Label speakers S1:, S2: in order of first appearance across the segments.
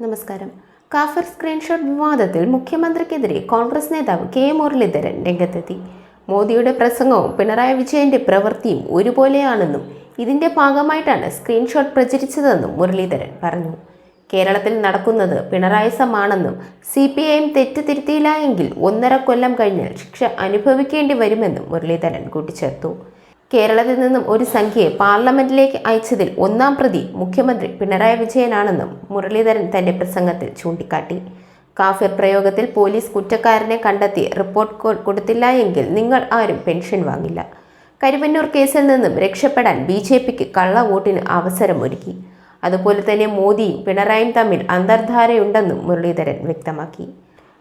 S1: നമസ്കാരം. കാഫർ സ്ക്രീൻഷോട്ട് വിവാദത്തിൽ മുഖ്യമന്ത്രിക്കെതിരെ കോൺഗ്രസ് നേതാവ് കെ മുരളീധരൻ രംഗത്തെത്തി. മോദിയുടെ പ്രസംഗവും പിണറായി വിജയന്റെ പ്രവൃത്തിയും ഒരുപോലെയാണെന്നും ഇതിന്റെ ഭാഗമായിട്ടാണ് സ്ക്രീൻഷോട്ട് പ്രചരിച്ചതെന്നും മുരളീധരൻ പറഞ്ഞു. കേരളത്തിൽ നടക്കുന്നത് പിണറായിസമാണെന്നും സി പി ഐ എം തെറ്റ് തിരുത്തിയില്ല എങ്കിൽ ഒന്നര കൊല്ലം കഴിഞ്ഞാൽ ശിക്ഷ അനുഭവിക്കേണ്ടി വരുമെന്നും മുരളീധരൻ കൂട്ടിച്ചേർത്തു. കേരളത്തിൽ നിന്നും ഒരു സംഖ്യയെ പാർലമെന്റിലേക്ക് അയച്ചതിൽ ഒന്നാം പ്രതി മുഖ്യമന്ത്രി പിണറായി വിജയനാണെന്നും മുരളീധരൻ തന്റെ പ്രസംഗത്തിൽ ചൂണ്ടിക്കാട്ടി. കാഫിർ പ്രയോഗത്തിൽ പോലീസ് കുറ്റക്കാരനെ കണ്ടെത്തി റിപ്പോർട്ട് കൊടുത്തില്ല എങ്കിൽ നിങ്ങൾ ആരും പെൻഷൻ വാങ്ങില്ല. കരുവന്നൂർ കേസിൽ നിന്നും രക്ഷപ്പെടാൻ ബി ജെ പിക്ക് കള്ള വോട്ടിന് അവസരമൊരുക്കി. അതുപോലെ തന്നെ മോദിയും പിണറായിയും തമ്മിൽ അന്തർധാരയുണ്ടെന്നും മുരളീധരൻ വ്യക്തമാക്കി.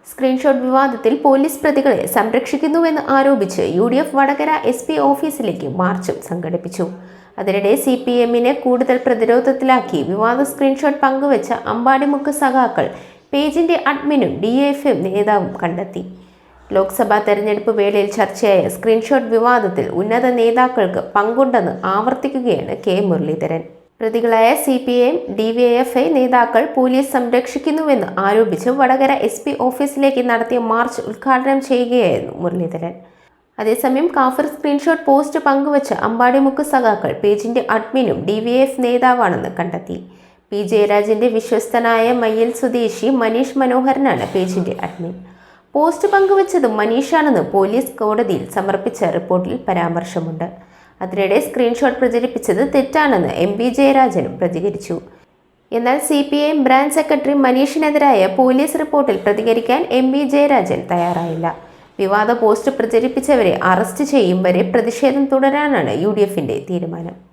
S1: സ്ക്രീൻഷോട്ട് വിവാദത്തിൽ പോലീസ് പ്രതികളെ സംരക്ഷിക്കുന്നുവെന്ന് ആരോപിച്ച് U D F Vadakara S P ഓഫീസിലേക്ക് മാർച്ചും സംഘടിപ്പിച്ചു. അതിനിടെ സി പി എമ്മിനെ കൂടുതൽ പ്രതിരോധത്തിലാക്കി വിവാദ സ്ക്രീൻഷോട്ട് പങ്കുവച്ച അമ്പാടിമുക്ക് സഖാക്കൾ പേജിന്റെ അഡ്മിനും ഡി എഫ് എം നേതാവും കണ്ടെത്തി. ലോക്സഭാ തെരഞ്ഞെടുപ്പ് വേളയിൽ ചർച്ചയായ സ്ക്രീൻഷോട്ട് വിവാദത്തിൽ ഉന്നത നേതാക്കൾക്ക് പങ്കുണ്ടെന്ന് ആവർത്തിക്കുകയാണ് കെ മുരളീധരൻ. പ്രതികളായ C P M D Y F I നേതാക്കൾ പോലീസ് സംരക്ഷിക്കുന്നുവെന്ന് ആരോപിച്ച് വടകര എസ് പി ഓഫീസിലേക്ക് നടത്തിയ മാർച്ച് ഉദ്ഘാടനം ചെയ്യുകയായിരുന്നു മുരളീധരൻ. അതേസമയം കാഫർ സ്ക്രീൻഷോട്ട് പോസ്റ്റ് പങ്കുവച്ച് അമ്പാടിമുക്ക് സഖാക്കൾ പേജിന്റെ അഡ്മിനും ഡി വി എഫ് നേതാവാണെന്ന് കണ്ടെത്തി. പി ജയരാജന്റെ വിശ്വസ്തനായ മയ്യൽ സ്വദേശി മനീഷ് മനോഹരനാണ് പേജിന്റെ അഡ്മിൻ. പോസ്റ്റ് പങ്കുവച്ചത് മനീഷാണെന്ന് പോലീസ് കോടതിയിൽ സമർപ്പിച്ച റിപ്പോർട്ടിൽ പരാമർശമുണ്ട്. അതിനിടെ സ്ക്രീൻഷോട്ട് പ്രചരിപ്പിച്ചത് തെറ്റാണെന്ന് എം പി ജയരാജനും പ്രതികരിച്ചു. എന്നാൽ C P I branch secretary മനീഷിനെതിരായ police റിപ്പോർട്ടിൽ പ്രതികരിക്കാൻ എം പി ജയരാജൻ തയ്യാറായില്ല. വിവാദ പോസ്റ്റ് പ്രചരിപ്പിച്ചവരെ അറസ്റ്റ് ചെയ്യും വരെ പ്രതിഷേധം തുടരാനാണ് യു തീരുമാനം.